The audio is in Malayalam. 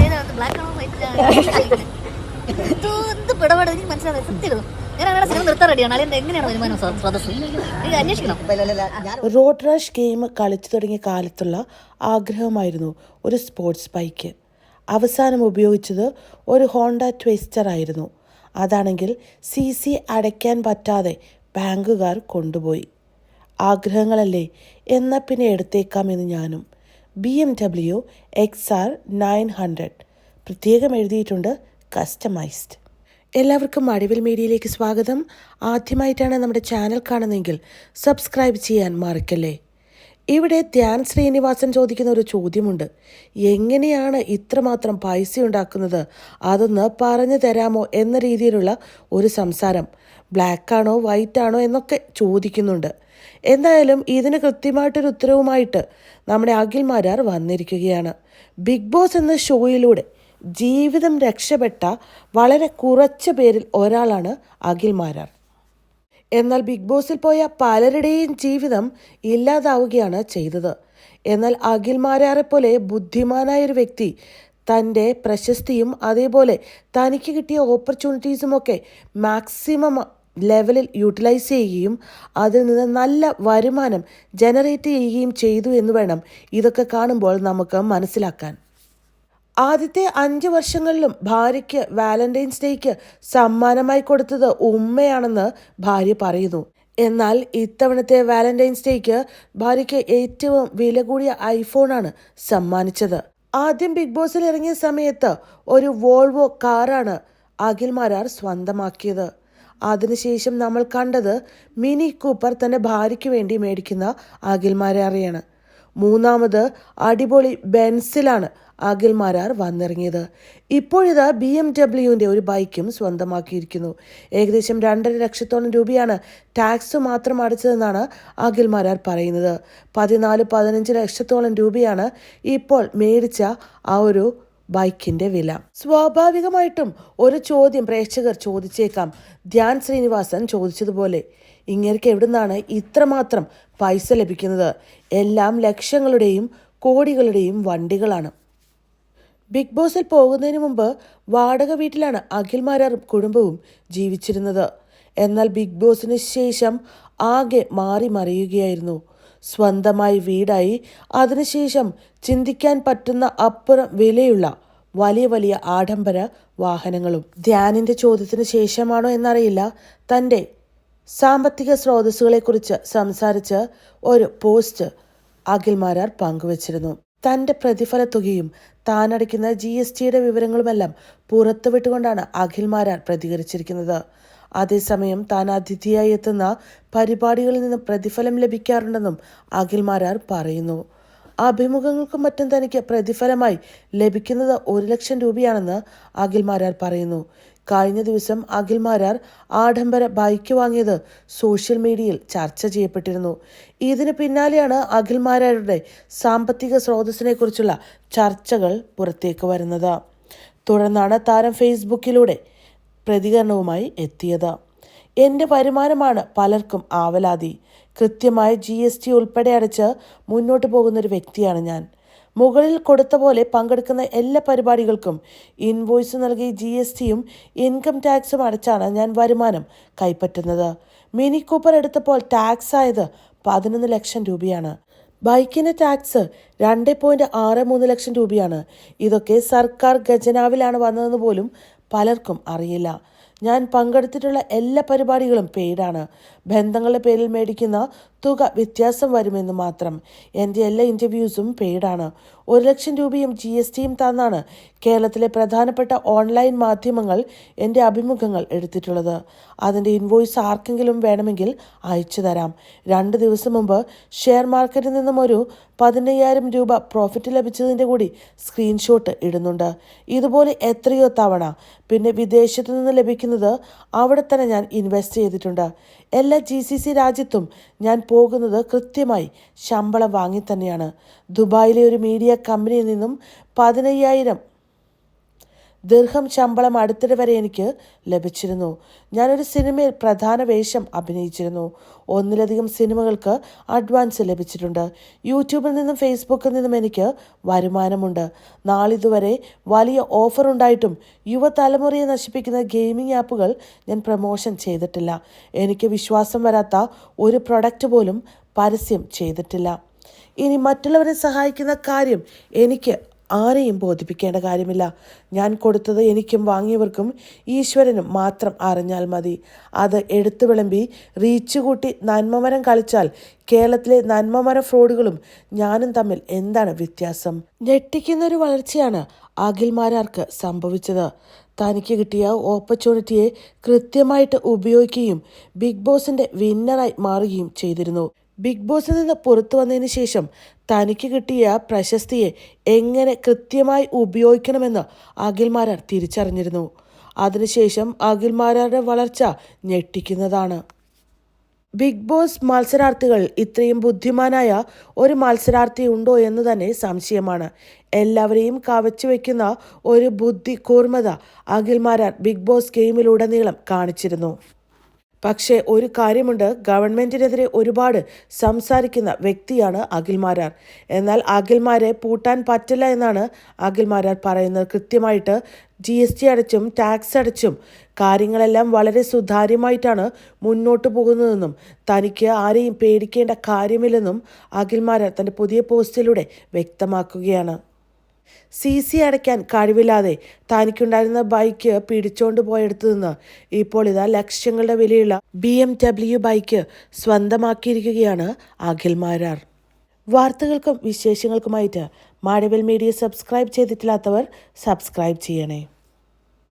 ഏതാണ് ബ്ലാക്ക് റോഡ് റാഷ് ഗെയിം കളിച്ചു തുടങ്ങിയ കാലത്തുള്ള ആഗ്രഹമായിരുന്നു ഒരു സ്പോർട്സ് ബൈക്ക് അവസാനം ഉപയോഗിച്ചത് ഒരു ഹോണ്ട ട്വിസ്റ്റർ ആയിരുന്നു. അതാണെങ്കിൽ സി സി അടയ്ക്കാൻ പറ്റാതെ ബാങ്കുകാർ കൊണ്ടുപോയി. ആഗ്രഹങ്ങളല്ലേ എന്നാൽ പിന്നെ എടുത്തേക്കാം എന്ന് ഞാനും. B M W X R nine hundred പ്രത്യേകം എഴുതിയിട്ടുണ്ട് കസ്റ്റമൈസ്ഡ് എല്ലാവർക്കും അടിവിൽ മീഡിയയിലേക്ക് സ്വാഗതം. ആദ്യമായിട്ടാണ് നമ്മുടെ ചാനൽ കാണുന്നതെങ്കിൽ സബ്സ്ക്രൈബ് ചെയ്യാൻ മറക്കല്ലേ? ഇവിടെ ധ്യാൻ ശ്രീനിവാസൻ ചോദിക്കുന്ന ഒരു ചോദ്യമുണ്ട്. എങ്ങനെയാണ് ഇത്രമാത്രം പൈസ ഉണ്ടാക്കുന്നത് അതൊന്ന് പറഞ്ഞു തരാമോ എന്ന രീതിയിലുള്ള ഒരു സംസാരം. ബ്ലാക്ക് ആണോ വൈറ്റ് ആണോ എന്നൊക്കെ ചോദിക്കുന്നുണ്ട്. എന്തായാലും ഇതിന് കൃത്യമായിട്ടൊരു ഉത്തരവുമായിട്ട് നമ്മുടെ അഖിൽമാരാർ വന്നിരിക്കുകയാണ്. ബിഗ് ബോസ് എന്ന ഷോയിലൂടെ ജീവിതം രക്ഷപ്പെട്ട വളരെ കുറച്ച് പേരിൽ ഒരാളാണ് അഖിൽമാരാർ എന്നാൽ ബിഗ് ബോസിൽ പോയ പലരുടെയും ജീവിതം ഇല്ലാതാവുകയാണ് ചെയ്തത്. എന്നാൽ അഖിൽമാരാറെ പോലെ ബുദ്ധിമാനായ ഒരു വ്യക്തി തന്റെ പ്രശസ്തിയും അതേപോലെ തനിക്ക് കിട്ടിയ ഓപ്പർച്യൂണിറ്റീസും ഒക്കെ മാക്സിമം ലെവലിൽ യൂട്ടിലൈസ് ചെയ്യുകയും അതിൽ നിന്ന് നല്ല വരുമാനം ജനറേറ്റ് ചെയ്യുകയും ചെയ്തു എന്ന് വേണം ഇതൊക്കെ കാണുമ്പോൾ നമുക്ക് മനസ്സിലാക്കാൻ. ആദ്യത്തെ അഞ്ച് വർഷങ്ങളിലും ഭാര്യയ്ക്ക് വാലന്റൈൻസ് ഡേക്ക് സമ്മാനമായി കൊടുത്തത് ഉമ്മയാണെന്ന് ഭാര്യ പറയുന്നു. എന്നാൽ ഇത്തവണത്തെ വാലന്റൈൻസ് ഡേക്ക് ഭാര്യയ്ക്ക് ഏറ്റവും വില കൂടിയ ഐഫോണാണ് സമ്മാനിച്ചത്. ആദ്യം ബിഗ് ബോസിൽ ഇറങ്ങിയ സമയത്ത് ഒരു വോൾവോ കാറാണ് അഖിൽമാരാർ സ്വന്തമാക്കിയത്. അതിനുശേഷം നമ്മൾ കണ്ടത് മിനി കൂപ്പർ തന്റെ ഭാര്യയ്ക്ക് വേണ്ടി മേടിക്കുന്ന അഖിൽമാരാറിയാണ് മൂന്നാമത് അടിപൊളി ബെൻസിലാണ് അഖിൽ മാരാർ വന്നിറങ്ങിയത്. ഇപ്പോഴിത് ബി എം ഡബ്ല്യുവിന്റെ ഒരു ബൈക്കും സ്വന്തമാക്കിയിരിക്കുന്നു. ഏകദേശം രണ്ടര ലക്ഷത്തോളം രൂപയാണ് ടാക്സ് മാത്രം അടച്ചതെന്നാണ് അഖിൽ മാരാർ പറയുന്നത്. പതിനാല് പതിനഞ്ച് ലക്ഷത്തോളം രൂപയാണ് ഇപ്പോൾ മേടിച്ച ആ ഒരു ബൈക്കിന്റെ വില. സ്വാഭാവികമായിട്ടും ഒരു ചോദ്യം പ്രേക്ഷകർ ചോദിച്ചേക്കാം. ധ്യാൻ ശ്രീനിവാസൻ ചോദിച്ചതുപോലെ ഇങ്ങേർക്ക് എവിടുന്നാണ് ഇത്രമാത്രം പൈസ ലഭിക്കുന്നത്? എല്ലാം ലക്ഷങ്ങളുടെയും കോടികളുടെയും വണ്ടികളാണ്. ബിഗ് ബോസിൽ പോകുന്നതിന് മുമ്പ് വാടക വീട്ടിലാണ് അഖിൽമാരാറും കുടുംബവും ജീവിച്ചിരുന്നത്. എന്നാൽ ബിഗ് ബോസിന് ശേഷം ആകെ മാറി മറിയുകയായിരുന്നു. സ്വന്തമായി വീടായി. അതിനുശേഷം ചിന്തിക്കാൻ പറ്റുന്ന അപ്പുറം വിലയുള്ള വലിയ വലിയ ആഡംബര വാഹനങ്ങളും. ധ്യാനിന്റെ ചോദ്യത്തിന് ശേഷമാണോ എന്നറിയില്ല. തന്റെ സാമ്പത്തിക സ്രോതസ്സുകളെക്കുറിച്ച് സംസാരിച്ച് ഒരു പോസ്റ്റ് അഖിൽമാരാർ പങ്കുവച്ചിരുന്നു. തന്റെ പ്രതിഫല തുകയും താൻ അടയ്ക്കുന്ന ജി എസ് ടിയുടെ വിവരങ്ങളുമെല്ലാം പുറത്തുവിട്ടുകൊണ്ടാണ് അഖിൽമാരാർ പ്രതികരിച്ചിരിക്കുന്നത്. അതേസമയം താൻ അതിഥിയായി എത്തുന്ന പരിപാടികളിൽ നിന്ന് പ്രതിഫലം ലഭിക്കാറുണ്ടെന്നും അഖിൽമാരാർ പറയുന്നു. അഭിമുഖങ്ങൾക്കും മറ്റും തനിക്ക് പ്രതിഫലമായി ലഭിക്കുന്നത് ഒരു ലക്ഷം രൂപയാണെന്ന് അഖിൽമാരാർ പറയുന്നു. കഴിഞ്ഞ ദിവസം അഖിൽമാരാർ ആഡംബര ബൈക്ക് വാങ്ങിയത് സോഷ്യൽ മീഡിയയിൽ ചർച്ച ചെയ്യപ്പെട്ടിരുന്നു. ഇതിന് പിന്നാലെയാണ് അഖിൽമാരാരുടെ സാമ്പത്തിക സ്രോതസ്സിനെ കുറിച്ചുള്ള ചർച്ചകൾ പുറത്തേക്ക് വരുന്നത്. തുടർന്നാണ് താരം ഫേസ്ബുക്കിലൂടെ പ്രതികരണവുമായി എത്തിയത്. എന്റെ വരുമാനമാണ് പലർക്കും ആവലാതി. കൃത്യമായ ജി എസ് ടി ഉൾപ്പെടെ അടച്ച് മുന്നോട്ട് പോകുന്ന ഒരു വ്യക്തിയാണ് ഞാൻ. മുകളിൽ കൊടുത്ത പോലെ പങ്കെടുക്കുന്ന എല്ലാ പരിപാടികൾക്കും ഇൻവോയ്സ് നൽകി ജി എസ് ടിയും ഇൻകം ടാക്സും അടച്ചാണ് ഞാൻ വരുമാനം കൈപ്പറ്റുന്നത്. മിനി കൂപ്പർ എടുത്തപ്പോൾ ടാക്സ് ആയത് പതിനൊന്ന് ലക്ഷം രൂപയാണ്. ബൈക്കിന് ടാക്സ് രണ്ട് പോയിന്റ് ആറ് മൂന്ന് ലക്ഷം രൂപയാണ്. ഇതൊക്കെ സർക്കാർ ഖജനാവിലാണ് വന്നതെന്ന് പോലും പലർക്കും അറിയില്ല. ഞാൻ പങ്കെടുത്തിട്ടുള്ള എല്ലാ പരിപാടികളും പെയ്ഡാണ്. ബന്ധങ്ങളുടെ പേരിൽ മേടിക്കുന്ന തുക വ്യത്യാസം വരുമെന്ന് മാത്രം. എന്റെ എല്ലാ ഇന്റർവ്യൂസും പെയ്ഡാണ്. ഒരു ലക്ഷം രൂപയും ജി എസ് ടിയും തന്നാണ് കേരളത്തിലെ പ്രധാനപ്പെട്ട ഓൺലൈൻ മാധ്യമങ്ങൾ എന്റെ അഭിമുഖങ്ങൾ എടുത്തിട്ടുള്ളത്. അതിന്റെ ഇൻവോയ്സ് ആർക്കെങ്കിലും വേണമെങ്കിൽ അയച്ചു തരാം രണ്ട് ദിവസം മുമ്പ് ഷെയർ മാർക്കറ്റിൽ നിന്നും ഒരു പതിനയ്യായിരം രൂപ പ്രോഫിറ്റ് ലഭിച്ചതിന്റെ കൂടി സ്ക്രീൻഷോട്ട് ഇടുന്നുണ്ട്. ഇതുപോലെ എത്രയോ തവണ. പിന്നെ വിദേശത്തു നിന്ന് ലഭിക്കുന്നത് അവിടെ തന്നെ ഞാൻ ഇൻവെസ്റ്റ് ചെയ്തിട്ടുണ്ട്. എല്ലാ ജി സി സി രാജ്യത്തും ഞാൻ പോകുന്നത് കൃത്യമായി ശമ്പളം വാങ്ങി തന്നെയാണ്. ദുബായിലെ ഒരു മീഡിയ കമ്പനിയിൽ നിന്നും പതിനയ്യായിരം ദീർഘം ശമ്പളം അടുത്തിടെ വരെ എനിക്ക് ലഭിച്ചിരുന്നു. ഞാനൊരു സിനിമയിൽ പ്രധാന വേഷം അഭിനയിച്ചിരുന്നു. ഒന്നിലധികം സിനിമകൾക്ക് അഡ്വാൻസ് ലഭിച്ചിട്ടുണ്ട്. യൂട്യൂബിൽ നിന്നും ഫേസ്ബുക്കിൽ നിന്നും എനിക്ക് വരുമാനമുണ്ട്. നാളിതുവരെ വലിയ ഓഫർ ഉണ്ടായിട്ടും യുവതലമുറയെ നശിപ്പിക്കുന്ന ഗെയിമിംഗ് ആപ്പുകൾ ഞാൻ പ്രമോഷൻ ചെയ്തിട്ടില്ല. എനിക്ക് വിശ്വാസം വരാത്ത ഒരു പ്രൊഡക്റ്റ് പോലും പരസ്യം ചെയ്തിട്ടില്ല. ഇനി മറ്റുള്ളവരെ സഹായിക്കുന്ന കാര്യം എനിക്ക് ആരെയും ബോധിപ്പിക്കേണ്ട കാര്യമില്ല. ഞാൻ കൊടുത്തത് എനിക്കും വാങ്ങിയവർക്കും ഈശ്വരനും മാത്രം അറിഞ്ഞാൽ മതി. അത് എടുത്തു വിളമ്പി റീച്ച് കൂട്ടി നന്മമരം കളിച്ചാൽ കേരളത്തിലെ നന്മമര ഫ്രോഡുകളും ഞാനും തമ്മിൽ എന്താണ് വ്യത്യാസം? ഞെട്ടിക്കുന്നൊരു വളർച്ചയാണ് അഖിൽമാരാർക്ക് സംഭവിച്ചത്. തനിക്ക് കിട്ടിയ ഓപ്പർച്യൂണിറ്റിയെ കൃത്യമായിട്ട് ഉപയോഗിക്കുകയും ബിഗ് ബോസിന്റെ വിന്നറായി മാറുകയും ചെയ്തിരുന്നു. ബിഗ് ബോസിൽ നിന്ന് പുറത്തു വന്നതിന് ശേഷം തനിക്ക് കിട്ടിയ പ്രശസ്തിയെ എങ്ങനെ കൃത്യമായി ഉപയോഗിക്കണമെന്ന് അഖിൽമാരാർ തിരിച്ചറിഞ്ഞിരുന്നു. അതിനുശേഷം അഖിൽമാരാരുടെ വളർച്ച ഞെട്ടിക്കുന്നതാണ്. ബിഗ് ബോസ് മത്സരാർത്ഥികൾ ഇത്രയും ബുദ്ധിമാനായ ഒരു മത്സരാർത്ഥി ഉണ്ടോ എന്ന് തന്നെ സംശയമാണ്. എല്ലാവരെയും കവച്ചു വയ്ക്കുന്ന ഒരു ബുദ്ധി കൂർമ്മത അഖിൽമാരാർ ബിഗ് ബോസ് ഗെയിമിലുടനീളം കാണിച്ചിരുന്നു. പക്ഷേ ഒരു കാര്യമുണ്ട്. ഗവൺമെന്റിനെതിരെ ഒരുപാട് സംസാരിക്കുന്ന വ്യക്തിയാണ് അഖിൽമാരാർ. എന്നാൽ അഖിൽമാരെ പൂട്ടാൻ പറ്റില്ല എന്നാണ് അഖിൽമാരാർ പറയുന്നത്. കൃത്യമായിട്ട് ജി എസ് ടി അടച്ചും ടാക്സ് അടച്ചും കാര്യങ്ങളെല്ലാം വളരെ സുതാര്യമായിട്ടാണ് മുന്നോട്ട് പോകുന്നതെന്നും തനിക്ക് ആരെയും പേടിക്കേണ്ട കാര്യമില്ലെന്നും അഖിൽമാരാർ തന്റെ പുതിയ പോസ്റ്റിലൂടെ വ്യക്തമാക്കുകയാണ്. സി സി അടയ്ക്കാൻ കഴിവില്ലാതെ തനിക്കുണ്ടായിരുന്ന ബൈക്ക് പിടിച്ചോണ്ട് പോയെടുത്തു നിന്ന് ഇപ്പോൾ ഇതാ ലക്ഷങ്ങളുടെ വിലയുള്ള ബി എം ഡബ്ല്യു ബൈക്ക് സ്വന്തമാക്കിയിരിക്കുകയാണ് അഖിൽ മാരാർ. വാർത്തകൾക്കും വിശേഷങ്ങൾക്കുമായിട്ട് മാഡവൽ മീഡിയ സബ്സ്ക്രൈബ് ചെയ്തിട്ടില്ലാത്തവർ സബ്സ്ക്രൈബ് ചെയ്യണേ.